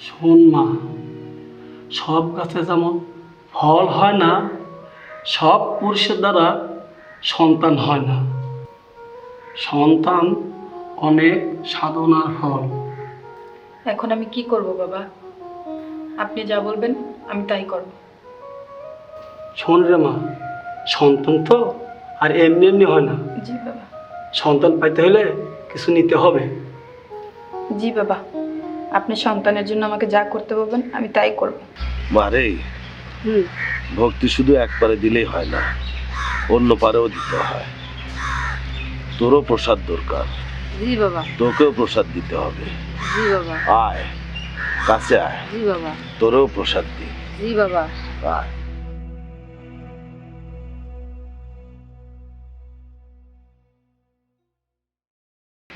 শোন মা সব গাছে যেমন ফল হয় না সব পুরুষের দ্বারা সন্তান হয় না। সন্তান অনেক সাধনার ফল। এখন আমি কি করব বাবা? আপনি যা বলবেন আমি তাই করব। শোন রে মা সন্তান তো আর এমনি এমনি হয় না। জি বাবা। সন্তান পাইতে হলে কিছু নিতে হবে। জি বাবা। আপনি সন্তানের জন্য আমাকে যা করতে বলবেন আমি তাই করব। মারে ভক্তি শুধু একবারে দিলেই হয় না অন্য পারেও দিতে হয়। তোরও প্রসাদ দরকার। জি বাবা। তোকেও প্রসাদ দিতে হবে। জি বাবা। আয় কাছে আয়। জি বাবা। তোরও প্রসাদ দি জি বাবা। আয়।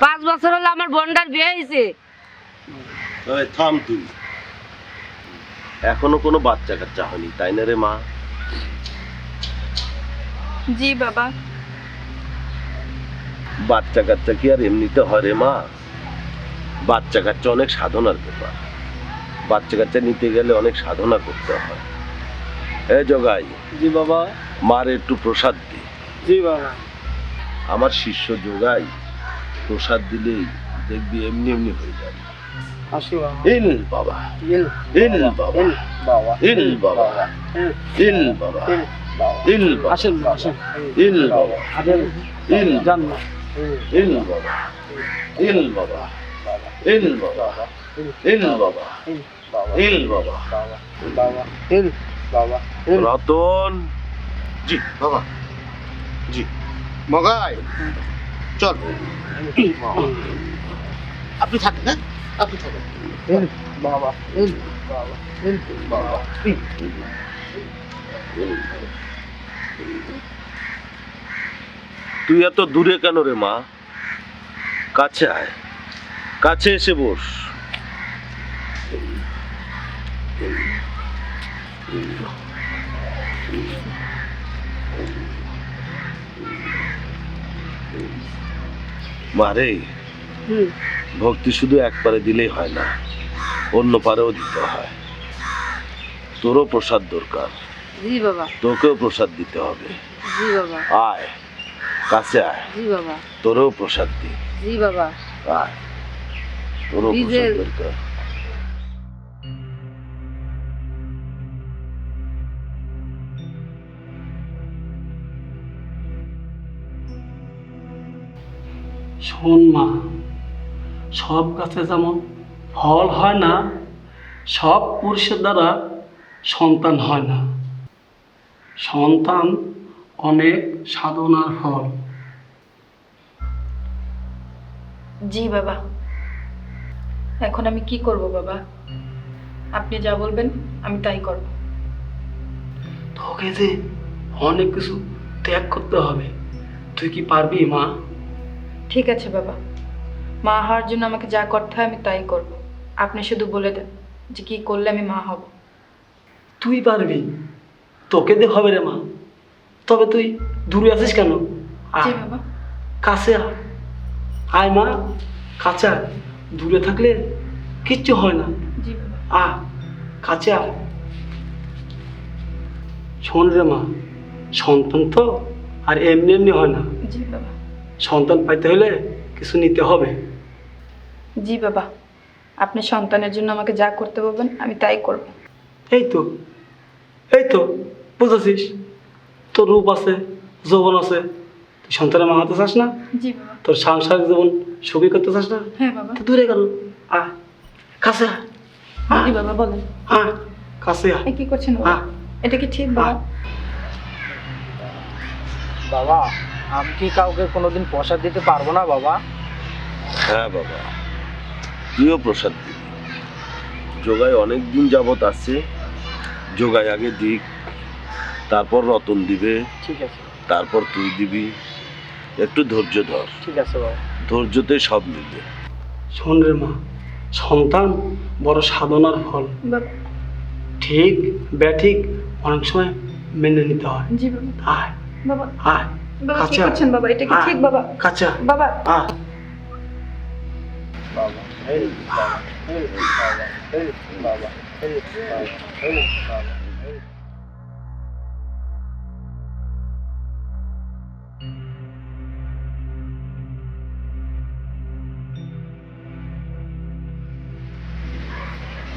পাঁচ বছর হলো আমার বিয়ে হয়েছে থাম তুই। এখনও কোনো বাচ্চা কাচ্চা হয়নি তাই না রে মা? জি বাবা। বাচ্চা কাচ্চা কি আর এমনিতে হয় রে মা? বাচ্চা কাচ্চা অনেক সাধনার ব্যাপার। বাচ্চা কাচ্চা নিতে গেলে অনেক সাধনা করতে হয়। এ জগাই জি বাবা মার একটু প্রসাদ দি জি বাবা আমার শিষ্য যোগাই প্রসাদ দিলেই দেখবি এমনি এমনি হয়ে যাবে আসি বাবা ইল বাবা ইল ইল বাবা ইল বাবা ইল বাবা ইল ইল বাবা ইল বাবা ইল বাবা আসেন আসেন ইল বাবা ইল যান ইল বাবা ইল বাবা ইল বাবা ইল বাবা ইল বাবা ইল বাবা বাবা বাবা ইল বাবা ইল রতন। জি বাবা। জি। মগাই চল। আপনি থাকেন না আপনি থাকেন। বাবা। বাবা। বাবা। তুই এত দূরে কেন রে মা? কাছে আয়। কাছে এসে বস। মারে ভক্তি শুধু একবারে দিলেই হয় না অন্য পারেও দিতে হয়। তোরও প্রসাদ দরকার। জি বাবা। তোকেও প্রসাদ দিতে হবে। জি বাবা। আয় কাছে আয়। জি বাবা। তোরও প্রসাদ দি জি বাবা। আয় তোরও প্রসাদ দরকার। শোন মা সব গাছে যেমন ফল হয় না সব পুরুষের দ্বারা সন্তান হয় না। সন্তান অনেক সাধনার ফল। জি বাবা। এখন আমি কি করব বাবা? আপনি যা বলবেন আমি তাই করব। তোকে যে অনেক কিছু ত্যাগ করতে হবে তুই কি পারবি মা? ঠিক আছে বাবা। মা হওয়ার জন্য আমাকে যা করতে হয় আমি তাই করব। আপনি শুধু বলে দেন যে কি করলে আমি মা হব। তুই পারবি। তোকে দে হবে রে মা। তবে তুই দূরে আছিস কেন? জি বাবা। কাছে আয়। মা। কাছে আয়। দূরে থাকলে কিচ্ছু হয় না। জি বাবা। আ কাছে আয়। শোন রে মা সন্তান তো আর এমনি এমনি হয় না। জি বাবা। সন্তান পাইতে হলে কিছু নিতে হবে। জি বাবা আপনি সন্তানের জন্য আমাকে যা করতে বলবেন আমি তাই করব। এই তো এই তো বুঝেছিস? তোর রূপ আছে যৌবন আছে তুই সন্তানের মাহাতে চাস না? জি বাবা। তোর সাংসারিক জীবন সুখী করতে চাস না? হ্যাঁ বাবা। তো দূরে গেল আয়। কাছে জি বাবা বলেন। আয় কাছে এ কি করছেন বাবা? এটা কি ঠিক বাবা? বাবা আমি কি কাউকে কোনোদিন প্রসাদ দিতে পারব না বাবা? হ্যাঁ বাবা। তুইও প্রসাদ দিবি। যোগায় অনেক দিন যাবত আছে। যোগায় আগে দিক তারপর রতন দিবে। ঠিক আছে। তারপর তুই দিবি। একটু ধৈর্য ধর। ঠিক আছে বাবা। ধৈর্যতে সব মিলবে শোন রে মা সন্তান বড় সাধনার ফল। ঠিক ব্যাঠিক অনেক সময় মেনে নিতে হয়। জি বাবা। আয়। বাবা। আয়। এটা কি ঠিক বাবা?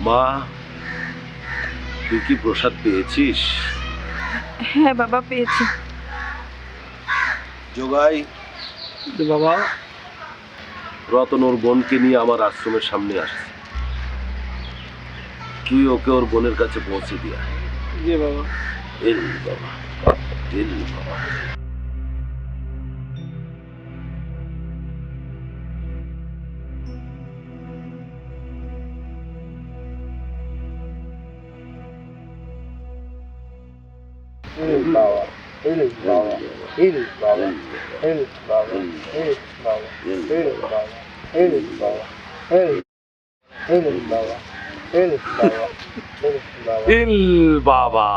মা তুই কি প্রসাদ পেয়েছিস? হ্যাঁ বাবা পেয়েছি। যোগাই বাবা। রতন ওর বোনকে নিয়ে আমার আশ্রমের সামনে আসছে। তুই ওকে ওর বোনের কাছে পৌঁছে দিয়া জি বাবা। এল বাবা এল বাবা। বাবা। এই বাবা এই বাবা এই বাবা এই বাবা এই বাবা এই বাবা